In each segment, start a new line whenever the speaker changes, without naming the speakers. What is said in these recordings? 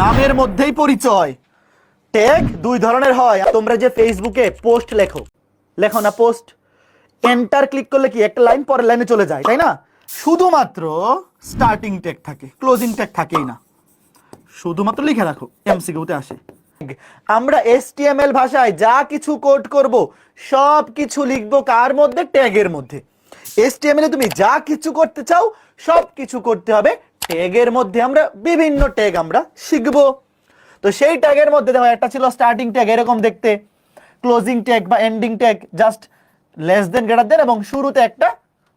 নামের মধ্যেই পরিচয়। ট্যাগ দুই ধরনের হয়। তোমরা যে ফেসবুকে পোস্ট লেখো লেখো না পোস্ট এন্টার ক্লিক করলে কি একটা লাইন পরের লাইনে চলে যায়, তাই না? শুধুমাত্র স্টার্টিং ট্যাগ থাকে ক্লোজিং ট্যাগ থাকেই না। শুধুমাত্র লিখে রাখো এমসিকিউতে আসে। আমরা এসটিএমএল ভাষায় যা কিছু কোড করব, সব কিছু লিখব কার মধ্যে? ট্যাগের মধ্যে। এসটিএমএল এ তুমি যা কিছু করতে চাও, সব কিছু করতে হবে ট্যাগের মধ্যে আমরা বিভিন্ন ট্যাগ আমরা শিখব। তো সেই ট্যাগের মধ্যে দেখো, একটা ছিল স্টার্টিং ট্যাগ এরকম দেখতে। ক্লোজিং ট্যাগ বা ending tag just less than greater than এবং শুরুতে একটা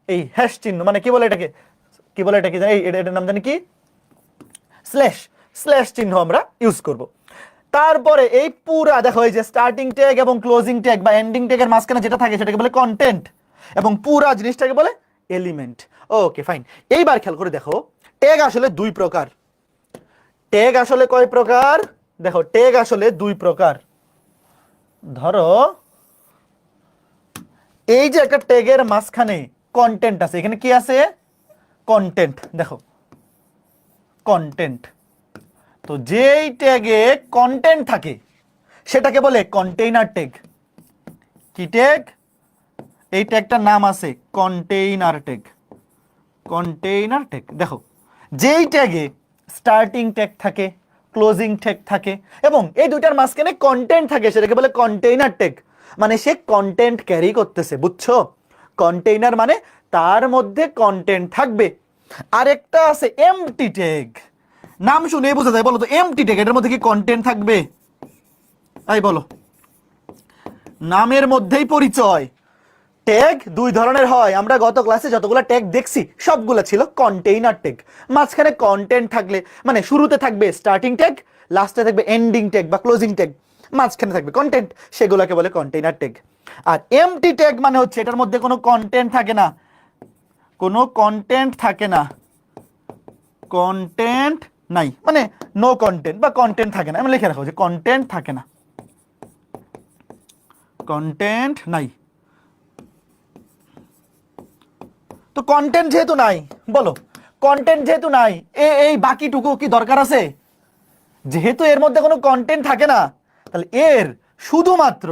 এই হ্যাশ চিহ্ন মানে কি বলে এটাকে? কি বলে এটাকে এটা এটার নাম জানি কি? স্ল্যাশ স্ল্যাশ চিহ্ন আমরা ইউজ করব। তারপরে এই পুরা দেখো, এই যে স্টার্টিং ট্যাগ এবং ক্লোজিং ট্যাগ বা এন্ডিং ট্যাগের মাঝখানে যেটা থাকে সেটাকে বলে কন্টেন্ট এবং পুরা জিনিসটাকে বলে এলিমেন্ট ওকে ফাইন এইবার খেয়াল করে দেখো ট্যাগ আসলে দুই প্রকার। ট্যাগ আসলে কয় প্রকার? দেখো ট্যাগ আসলে দুই প্রকার। ধরো, এই যে একটা ট্যাগের মাঝখানে কন্টেন্ট আছে, এখানে কি আছে? কন্টেন্ট দেখো। কন্টেন্ট তো যেই ট্যাগে কন্টেন্ট থাকে, সেটাকে বলে কন্টেইনার ট্যাগ কি ট্যাগ এই একটা নাম আছে কন্টেইনার ট্যাগ কন্টেইনার ট্যাগ দেখো, যেই ট্যাগে স্টার্টিং ট্যাগ থাকে ক্লোজিং ট্যাগ থাকে, এবং এই দুইটার মাঝখানে কন্টেন্ট থাকে, সেটাকে বলে কন্টেইনার ট্যাগ মানে সে কন্টেন্ট ক্যারি করতেছে, বুঝছ? কন্টেইনার মানে তার মধ্যে কন্টেন্ট থাকবে। আরেকটা আছে এমটি ট্যাগ নাম শুনে বোঝা যায়, বলো তো এমটি ট্যাগ এটার মধ্যে কি কন্টেন্ট থাকবে? তাই বলো। নামের মধ্যেই পরিচয়। ট্যাগ দুই ধরনের হয়। আমরা গত ক্লাসে যতগুলো ট্যাগ দেখছি, সবগুলো ছিল কন্টেইনার ট্যাগ মাঝখানে কন্টেন্ট থাকলে মানে শুরুতে থাকবে স্টার্টিং ট্যাগ লাস্টে থাকবে এন্ডিং ট্যাগ বা ক্লোজিং ট্যাগ মাঝখানে থাকবে কন্টেন্ট সেগুলোকে বলে কন্টেইনার ট্যাগ আর এমটি ট্যাগ মানে হচ্ছে এটার মধ্যে কোনো কন্টেন্ট থাকে না। কোনো কন্টেন্ট থাকে না। কন্টেন্ট নাই। মানে নো কন্টেন্ট বা কন্টেন্ট থাকে না। আমি লিখে রাখো যে কন্টেন্ট থাকে না। কন্টেন্ট নাই। তো কন্টেন্ট যেহেতু নাই, বলো কন্টেন্ট যেহেতু নাই, এ, এই বাকিটুকু কি দরকার আছে? যেহেতু এর মধ্যে কোনো কন্টেন্ট থাকে না, তাহলে এর শুধুমাত্র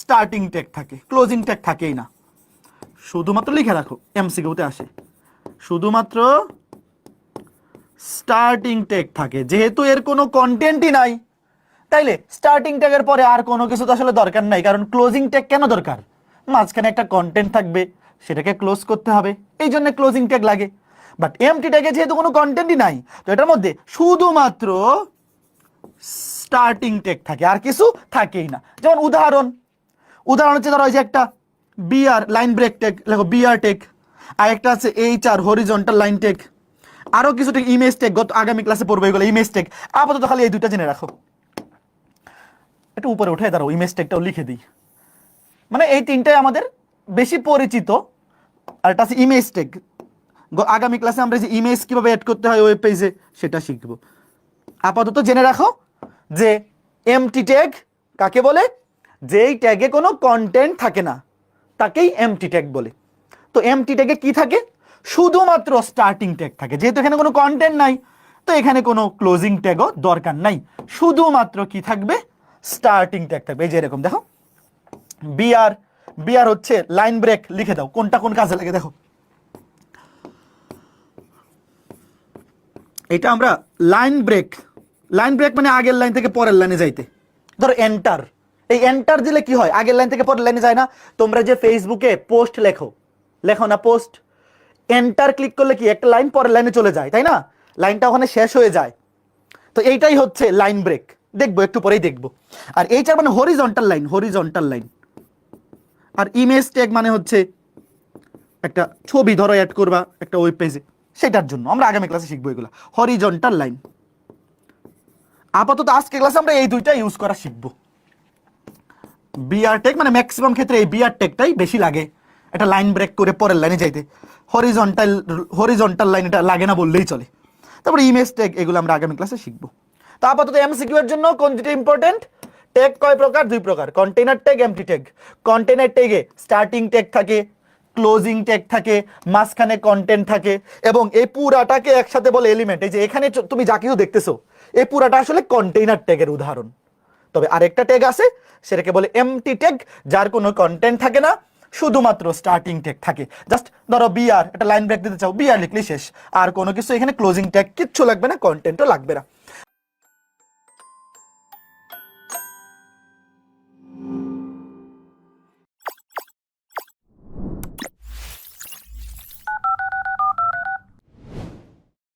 স্টার্টিং ট্যাগ থাকে ক্লোজিং ট্যাগ থাকেই না। শুধুমাত্র লিখে রাখো এমসিকিউতে আসে। শুধুমাত্র স্টার্টিং ট্যাগ থাকে, যেহেতু এর কোনো কন্টেন্টই নাই। তাইলে স্টার্টিং ট্যাগের পরে আর কোনো কিছু তো আসলে দরকার নাই, কারণ ক্লোজিং ট্যাগ কেন দরকার? মাঝখানে একটা কন্টেন্ট থাকবে, সেটাকে ক্লোজ করতে হবে। এই জন্য ক্লোজিং ট্যাগ লাগে বাট এমটি ট্যাগে যেহেতু কোনো কন্টেন্টই নাই, তো এটার মধ্যে শুধুমাত্র স্টার্টিং ট্যাগ থাকে, আর কিছু থাকেই না। যেমন উদাহরণ উদাহরণ হচ্ছে ধরো যে একটা বিআর লাইন ব্রেক টেক লেখো বিআর টেক আর একটা আছে H R horizontal line tag আরও কিছু টেক ইমেজ টেক গত আগামী ক্লাসে পড়ব, এগুলো ইমেজ টেক আপাতত খালি এই দুইটা জেনে রাখো। একটু উপরে উঠে দাঁড়াও ইমেজ টেকটাও লিখে দিই। মানে এই তিনটাই আমাদের বেশি পরিচিত। আর এটা আছে ইমেজ টেক আগামী ক্লাসে আমরা যে ইমেজ কীভাবে অ্যাড করতে হয় ওয়েব পেজে সেটা শিখব। আপাতত জেনে রাখো যে এমটি ট্যাগ কাকে বলে? যেই ট্যাগে কোনো কন্টেন্ট থাকে না, তাকেই এমটি ট্যাগ বলে। তো এমটি ট্যাগে কি থাকে? শুধুমাত্র স্টার্টিং ট্যাগ থাকে। যেহেতু এখানে কোনো কন্টেন্ট নাই, তো এখানে কোনো ক্লোজিং ট্যাগও দরকার নাই। শুধুমাত্র কি থাকবে? স্টার্টিং ট্যাগ থাকবে। এই যে এরকম, দেখো। বিআর বিআর হচ্ছে লাইন ব্রেক লিখে দাও, কোনটা কোন কাজে লাগে দেখো। এটা আমরা লাইন ব্রেক লাইন ব্রেক মানে আগের লাইন থেকে পরের লাইনে যাইতে। ধরো এন্টার, এই এন্টার দিলে কি হয়? আগের লাইন থেকে পরের লাইনে যায় না। তোমরা যে ফেসবুকে পোস্ট লেখো লেখো না পোস্ট, এন্টার ক্লিক করলে কি একটা লাইন পরের লাইনে চলে যায়, তাই না? লাইনটা ওখানে শেষ হয়ে যায়। তো এইটাই হচ্ছে লাইন ব্রেক। দেখব, একটু পরেই দেখব। আর এইটার মানে হরিজন্টাল লাইন হরিজন্টাল লাইন আর ইমেজ ট্যাগ মানে হচ্ছে একটা ছবি ধরো অ্যাড করবা একটা ওয়েব পেজে সেটার জন্য। আমরা আগামী ক্লাসে শিখব এগুলো। হরিজন্টাল লাইন আপাতত আজকে ক্লাসে আমরা এই দুইটা ইউজ করা শিখব। বিআর টেক মানে ম্যাক্সিমাম ক্ষেত্রে এই বিআর টেকটাই বেশি লাগে। একটা লাইন ব্রেক করে পরের লাইনে যাইতে। হরিজন্টাল হরিজন্টাল লাইন এটা লাগে না বললেই চলে। তারপরে ইমেজ টেক এগুলো আমরা আগামী ক্লাসে শিখব। তো আপাতত এমসিকিউ এর জন্য কোন দুটো ইম্পর্টেন্ট টেক কয় প্রকার? দুই প্রকার। Container tag empty tag container টেগে starting tag থাকে ক্লোজিং টেক থাকে, মাঝখানে কন্টেন্ট থাকে এবং এই পুরাটাকে একসাথে বলে এলিমেন্ট এই যে এখানে তুমি যা কিছু দেখতেছো, এই পুরাটা আসলে কন্টেইনার ট্যাগের উদাহরণ। তবে আরেকটা ট্যাগ আছে, সেটাকে বলে এমটি ট্যাগ যার কোনো কন্টেন্ট থাকে না, শুধুমাত্র স্টার্টিং ট্যাগ থাকে। জাস্ট ধরো বিআর একটা লাইন ব্রেক দিতে চাও বিআর লিখলি শেষ। আর কোনো কিছু এখানে ক্লোজিং ট্যাগ কিচ্ছু লাগবে না কন্টেন্টও লাগবে না।